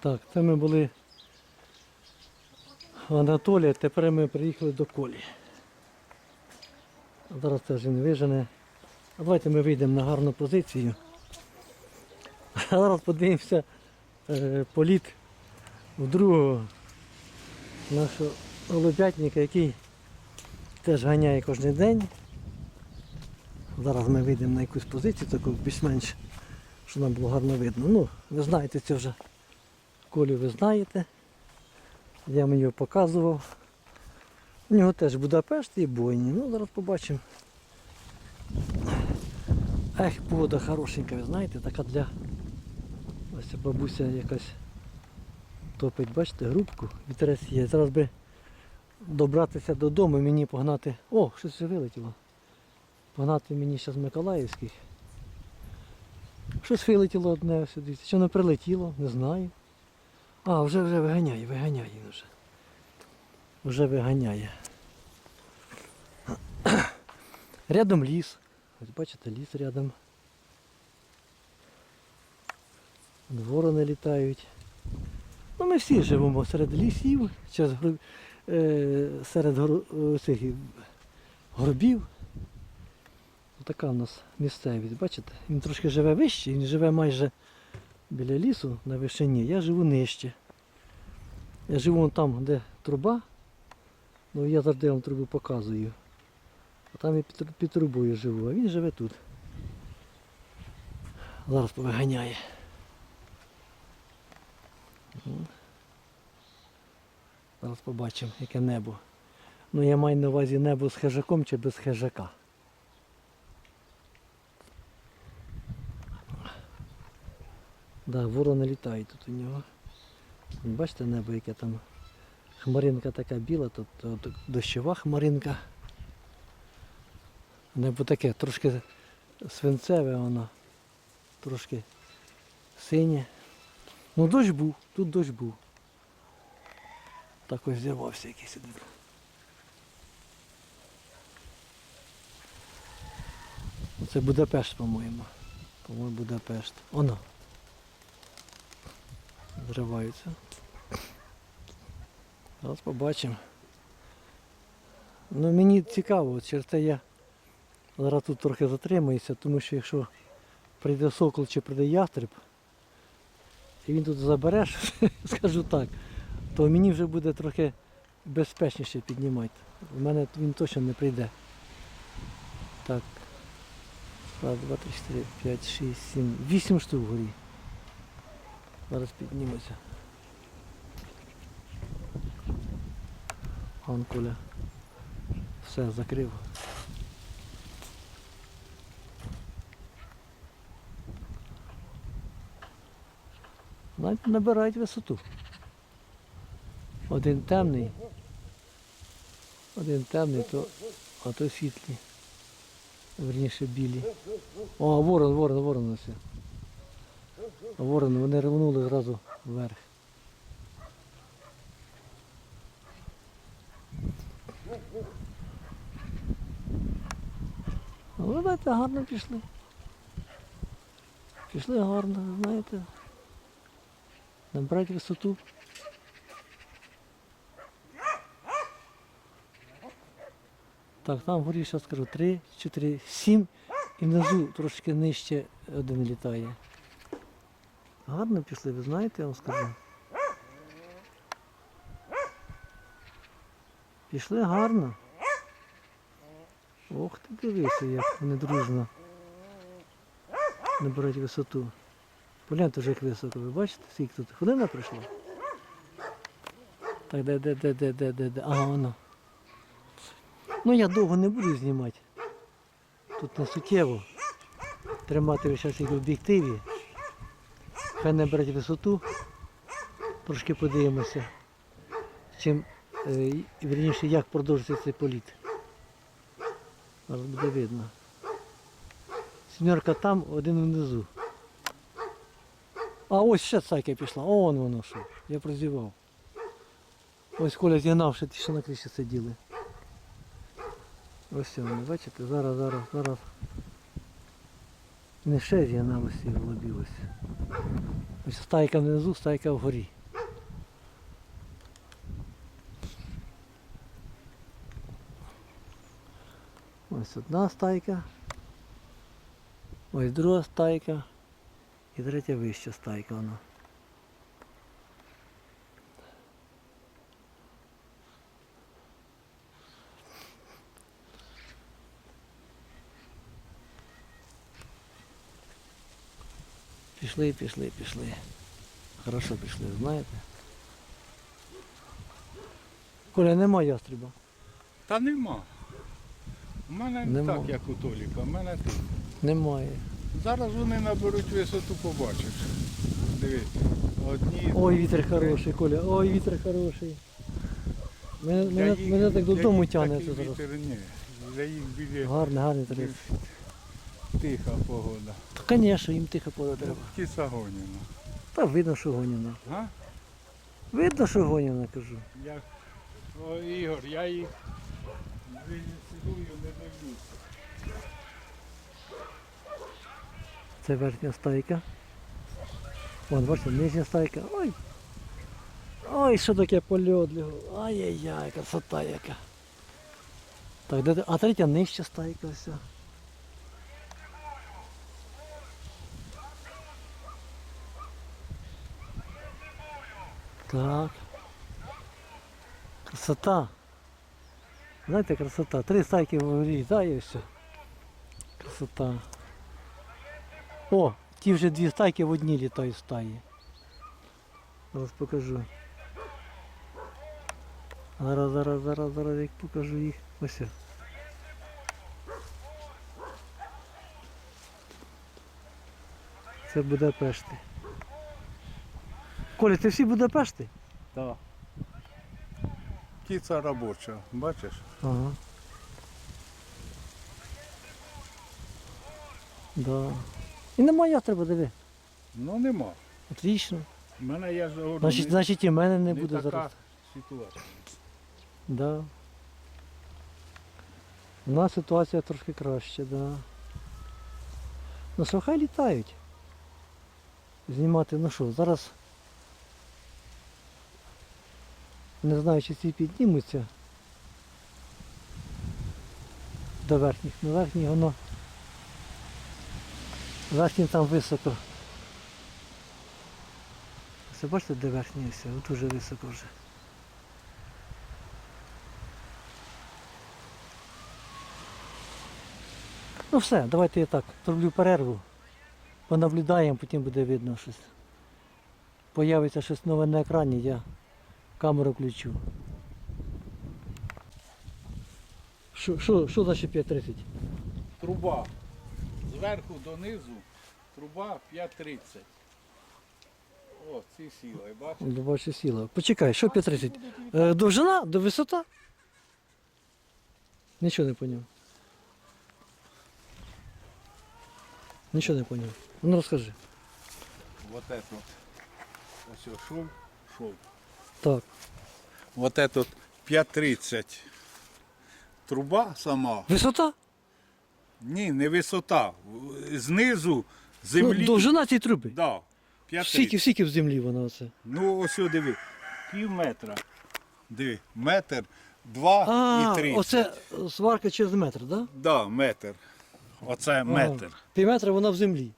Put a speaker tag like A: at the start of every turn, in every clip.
A: Так, це ми були в Анатолія, тепер ми приїхали до Колі. Зараз теж він вижене. Давайте ми вийдемо на гарну позицію. А зараз подивимося е, політ у другого нашого голубятника, який теж ганяє кожен день. Зараз ми вийдемо на якусь позицію, таку більш-менш, щоб нам було гарно видно. Ну, ви знаєте це вже. Колю ви знаєте. Я мені його показував. У нього теж Будапешт і бойні. Ну, зараз побачимо. Ех, погода хорошенька, ви знаєте, така для ось бабуся якась топить, бачите, грубку, вітерець є. Зараз би добратися додому, мені погнати. О, щось вилетіло. Погнати мені зараз Миколаївських. Щось вилетіло одне сюди. Що не прилетіло, не знаю. А, вже вже виганяє, виганяє вже. Вже виганяє. Рядом ліс. Ось бачите, ліс рядом. Ворони літають. Ну, ми всі живемо серед лісів, е, серед е, цих горбів. Така у нас місцевість, бачите? Він трошки живе вище, він живе майже біля лісу на вишині. Я живу нижче. Я живу там, де труба. Ну я завжди вам трубу показую. А там я під, під трубою живу, а він живе тут. Зараз повиганяє. Зараз побачимо, яке небо. Ну я маю на увазі небо з хижаком чи без хижака. Да, ворони літають тут у нього. Бачите небо, яке там хмаринка така біла, тут дощова хмаринка. Небо таке трошки свинцеве воно, трошки синє. Ну дощ був, тут дощ був. Так ось зірвався якийсь один. Це Будапешт, по-моєму. По-моєму, Будапешт. Оно. Зриваються. Зараз побачимо. Ну мені цікаво, через це я зараз тут трохи затримуюся, тому що якщо прийде сокол чи прийде ястреб, і він тут забереш, скажу так, то мені вже буде трохи безпечніше піднімати. У мене він точно не прийде. Так. Раз, два, три, чотири, п'ять, шість, сім, вісім штук вгорі. Зараз піднімуся. Вон Коля. Все, закрив. Навіть набирають висоту. Один темний, один темний, то, а то світлі. Верніше білі. О, ворон, ворон, ворон ось. А ворони, вони рвонули зразу вверх. Але бачите, гарно пішли. Пішли гарно, знаєте. Набрати висоту. Так, там вгорі, зараз скажу, 3, 4, 7 і внизу трошки нижче один літає. Гарно пішли, ви знаєте, я вам скажу. Пішли гарно. Ох ти дивися, як вони дружно набирають висоту. Погляньте вже як високо, ви бачите, скільки тут? Хвилина пройшла? Так, де, де, де, де, де, де, де. Ага, воно. Ну я довго не буду знімати. Тут не суттєво. Тримати час їх в об'єктиві. Хай наберуть висоту. Трошки подивимося. Чим, е, і, як продовжиться цей політ. Зараз буде видно. Сімерка там, один внизу. А ось ще цайка пішла, он воно що. Я прозівав. Ось Коля зігнав, ще ті, що на криші сиділи. Ось вони, бачите, зараз, зараз, зараз. Не ще я на голубів влобілася. Стайка внизу, стайка вгорі. Ось одна стайка. Ось друга стайка. І третя вища стайка вона. Пішли, пішли, пішли. Хорошо пішли, знаєте. Коля, нема ястреба.
B: Та нема. У мене не
A: Нема.
B: так, як у Толіка, у мене тут.
A: Немає.
B: Зараз вони наберуть висоту, побачиш. Диви, одні.
A: Ой, вітер хороший, Коля, ой, вітер хороший. Мене,
B: для
A: мене,
B: їх-
A: мене так
B: для
A: додому
B: їх
A: тягне
B: такий
A: зараз.
B: вітер ні. Для їх біля
A: Гарний, гарний трес.
B: Тиха погода.
A: Та, звісно, їм тихо поле треба.
B: Кіса гоніна.
A: Та видно, що гоніна.
B: А?
A: Видно, що гоніна, кажу.
B: Я... О, Ігор, я їх виїздую, не дивлюся.
A: Це верхня стайка. Вон, бачите, нижня стайка. Ой. Ой, що таке польот. Ай-яй-яй, красота яка. Так, де, де- а третя нижча стайка вся. Так. Красота. Знаєте, красота. Три стайки в да, і все. Красота. О, ті вже дві стайки в одній літають стаї. Зараз покажу. Зараз, зараз, зараз, зараз як покажу їх. Ось. Це Будапешти. Коля, це всі Будапешти?
B: Так. Кіца робоча, бачиш?
A: Ага. Да. І нема ястреба, диви.
B: Ну нема.
A: Отлично.
B: У мене я ж говорю,
A: Значить,
B: не,
A: значить і в мене не
B: не
A: буде
B: така
A: зараз.
B: ситуація.
A: Да. У нас ситуація трошки краща, да. Ну що, хай літають. Знімати, ну що, зараз. Не знаю, чи ці піднімуться. До верхніх. На верхніх воно. Верхнім там високо. Це бачите, де верхній все, от уже високо вже. Ну все, давайте я так, зроблю перерву. Понаблюдаємо, потім буде видно щось. Появиться щось нове на екрані, я камеру включу. Що, що, що значить 5.30?
B: Труба. Зверху донизу труба 5,30. О, ці сіли, бачиш?
A: Бачу сіла. Почекай, що 5.30? Е, довжина? До висота? Нічого не поняв. Нічого не поняв. Ну розкажи.
B: Вот вот. Ось шов, шов.
A: Так.
B: Вот этот 5,30. Труба сама.
A: Висота?
B: Ні, не висота. Знизу
A: Ну,
B: землі.
A: довжина цієї труби.
B: Да, 5,30.
A: Скільки, скільки в землі вона оце?
B: Ну ось о, диви. Пів метра. Диви, метр, два
A: А,
B: і три.
A: оце сварка через метр, так? Да?
B: Да, метр. Оце метр.
A: Пів метра вона в землі.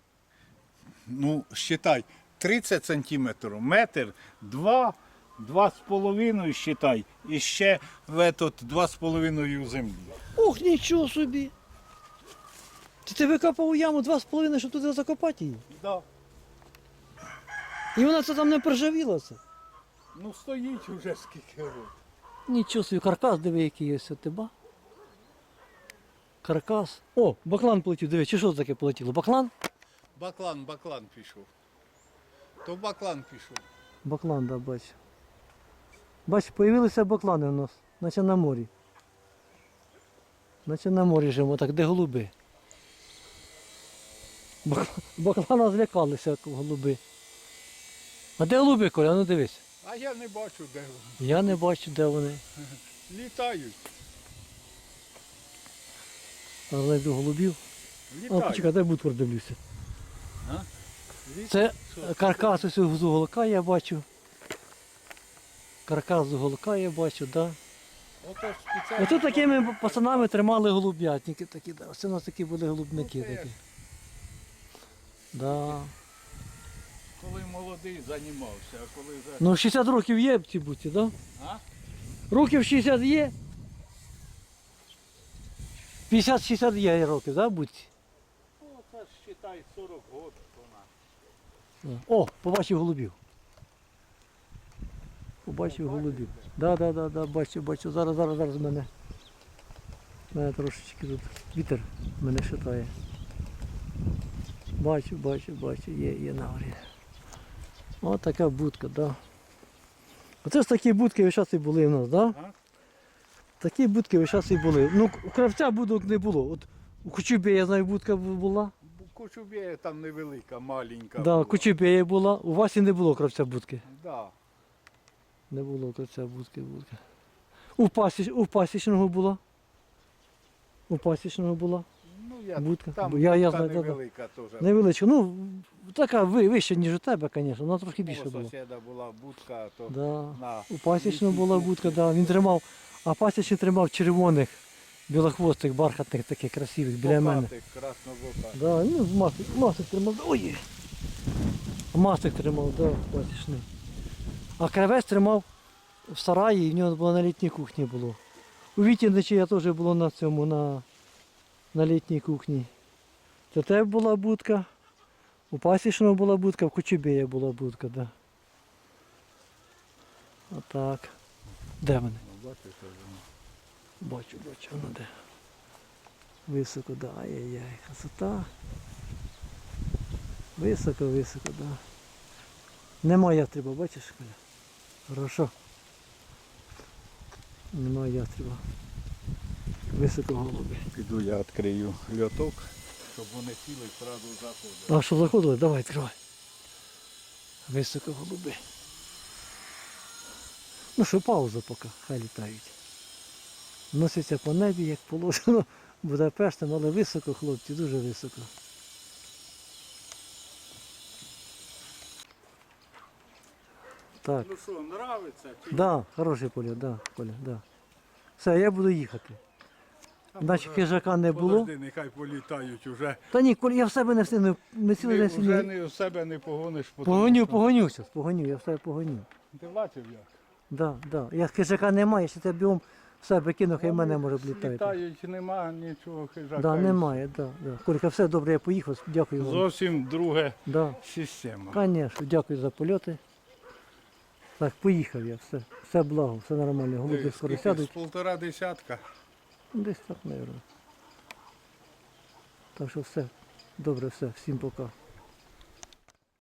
B: Ну, считай, 30 сантиметрів, метр, два, два з половиною считай, і ще в этот два з половиною землі.
A: Ох, нічого собі. Ти ти викопав у яму 2,5, щоб туди закопати її.
B: Да.
A: І вона це там не проржавіла це.
B: Ну стоїть уже скільки років.
A: Нічого собі, каркас диви, який ось от тебе. Каркас. О, баклан полетів, диви, чи що таке полетіло? Баклан?
B: Баклан, баклан пішов. То баклан пішов.
A: Баклан, да, бач. Бач, появилися баклани у нас, наче на морі. Наче на морі живемо, так де голуби. Бак- Баклана злякалися, як голуби. А де голуби, Коля? Ну дивись.
B: А я не бачу, де вони.
A: Я не бачу, де вони.
B: Літають.
A: А знайду голубів.
B: Літають.
A: почекай, дай бутвор дивлюся. Це каркас ось з уголка я бачу. Каркас з уголка я бачу, так. Да.
B: Ото.
A: Ось такими пацанами тримали голуб'ятники такі, да. Ось у нас такі були голубники
B: Ну,
A: такі. Да.
B: Коли молодий займався, а коли вже.
A: Ну 60 років є в цій буці, так? Да?
B: А?
A: Років 60 є. 50-60 є років, так, да, будці?
B: Ну, це ж считай 40 років вона.
A: О, побачив голубів. Побачив голубів. Да, да, да, да, бачу, бачу. Зараз, зараз, зараз мене. Мене трошечки тут вітер мене шатає. Бачу, бачу, бачу, є, є на горі. Ось така будка, да. Оце ж такі будки весь час і були в нас, да? Такі будки весь час і були. Ну, у кравця будок не було. От у Кучубі, я знаю, будка була.
B: Кучубєя там невелика, маленька.
A: Да,
B: була.
A: Кучубі була. У Васі не було кравця будки.
B: Да.
A: Не було кравця будки, будки. У, пасіч, у пасічного була. У пасічного була.
B: Ну, я,
A: Будка.
B: Там
A: я- я знаю,
B: невелика теж.
A: Невеличка. Ну, така ви- вища, ніж у тебе, звісно, вона трохи більше
B: У
A: була.
B: сусіда була будка, то
A: Да.
B: на
A: У пасічного була будка, да. він тримав, а пасічний тримав червоних, білохвостих, бархатних, таких красивих біля мене. Да, ну, масик, масик тримав. Ой! Масик тримав, да, пасічний. А кравець тримав в сараї, і в нього було на літній кухні було. У Вітіничі я теж було на цьому, на, на літній кухні. Це тебе була будка, у пасічного була будка, в Кочубея була будка, да. Отак. Де вони?
B: Ну.
A: Бачу, бачу, воно де. Високо, да, ай-яй-яй, красота. Високо, високо, да. Нема ястреба, бачиш, Коля? Хорошо. Нема ястреба. Високо голуби.
B: Піду я відкрию льоток, щоб вони сіли і зразу заходили.
A: А що заходили? Давай, відкривай. Високо голуби. Ну що, пауза поки, хай літають. Носяться по небі, як положено Будапештом, але високо, хлопці, дуже високо. Так.
B: Ну що, нравиться? Чи
A: Да, хороший політ, да, Коля, да. Все, я буду їхати. Наче хижака не було.
B: Подожди, нехай політають уже.
A: Та ні, Коля, я в себе не встигну, не цілий
B: Ти
A: день
B: вже
A: сидів.
B: не, в себе не погониш. тому
A: Погоню,
B: що-
A: погоню зараз, погоню, я в себе погоню.
B: Ти бачив як?
A: Да, да. Я хижака немає, якщо тебе біом в себе кину, хай мене може облітати.
B: Літають, нема нічого хижака.
A: Да, немає, да, да. Колька, все добре, я поїхав, дякую вам.
B: Зовсім друга
A: Да.
B: система.
A: Звісно, дякую за польоти. Так, поїхав я, все, все благо, все нормально. Голуби скоро сядуть.
B: Півтора полтора десятка.
A: Десь так, мабуть. Так що все. Добре, все, всім пока.